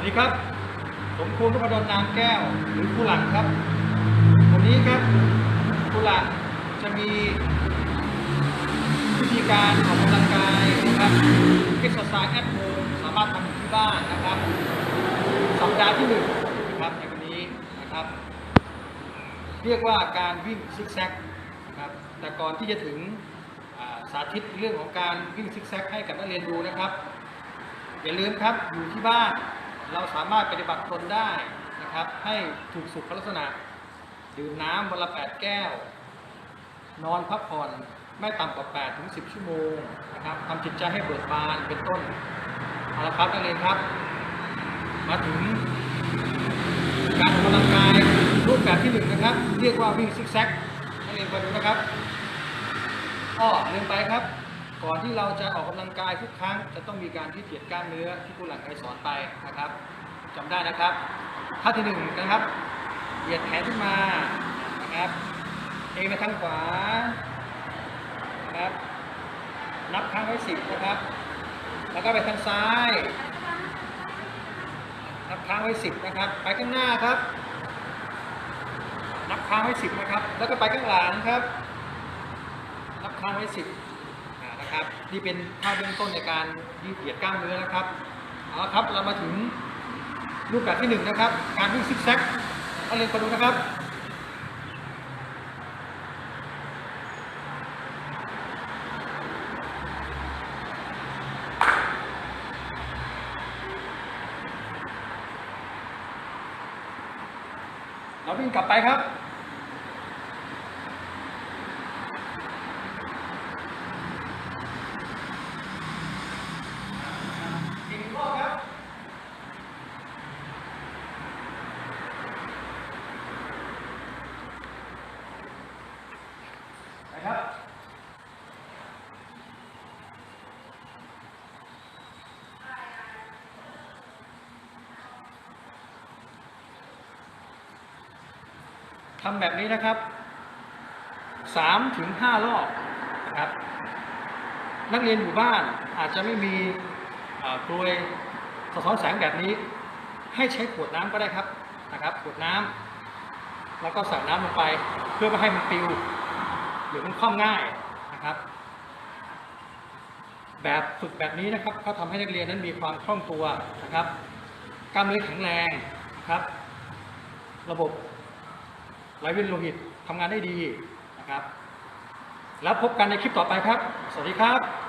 วัสดีครับ ผมครูนพดลนามแก้วหรือครูหลังครับ วันนี้ครับครูหลังจะมีวิธีการออกกำลังกายนะครับเอ็กซ์ไซส์แอทโฮมสามารถทำที่บ้านนะครับ สัปดาห์ที่หนึ่งนะครับในวันนี้นะครับ เรียกว่าการวิ่งซิกแซกนะครับแต่ก่อนที่จะถึงสาธิตเรื่องของการวิ่งซิกแซกให้กับนักเรียนดูนะครับ อย่าลืมครับอยู่ที่บ้าน เราสามารถปฏิบัติตนได้นะครับ ให้ถูกสุขลักษณะ ดื่มน้ำวันละ 8 แก้ว นอนพักผ่อนไม่ต่ำกว่า 8 ถึง 10 ชั่วโมงนะครับทำจิตใจให้เบิกบานเป็นต้นเอาละครับนักเรียนครับ มาถึงการออกกำลังกายรูปแบบที่หนึ่งนะครับ เรียกว่าวิ่งซิกแซกนักเรียนมาดูนะครับอ้อลืมไปครับ ก่อนที่เราจะออกกำลังกายทุกครั้ง จะต้องมีการที่เหยียดกล้ามเนื้อที่ผู้หลังเคยสอนไปนะครับจำได้นะครับท่าที่หนึ่งนะครับ เหยียดแขนขึ้นมานะครับเองไปทางขวานะครับนับครั้งไว้สิบนะครับ แล้วก็ไปทางซ้ายนับค้างไว้สิบนะครับ ไปข้างหน้าครับ นับค้างไว้สิบนะครับ แล้วก็ไปข้างหลังครับ นับค้างไว้สิบ นะครับนี่เป็นท่าเบื้องต้นในการยืดเหยียดกล้ามเนื้อนะครับเอาละครับเรามาถึงรูปแบบที่หนึ่งนะครับ การวิ่งซิกแซกนักเรียนมาดูนะครับเราวิ่งกลับไปครับ อีกหนึ่งรอบครับ ไปครับ ทำแบบนี้นะครับสามถึงห้ารอบนะครับ นักเรียนอยู่บ้านอาจจะไม่มีกลวยสะท้อนแสงแบบนี้ ให้ใช้ขวดน้ำก็ได้ครับนะครับ ขวดน้ำแล้วก็ใส่น้ำลงไปเพื่อไม่ให้มันปิวหรือมันคว่ำง่ายนะครับ แบบฝึกแบบนี้นะครับเขาทำให้นักเรียนนั้นมีความคล่องตัวนะครับกล้ามเนื้อแข็งแรงนะครับ ระบบ ไหลเวียนโลหิตทำงานได้ดีนะครับ แล้วพบกันในคลิปต่อไปครับ สวัสดีครับ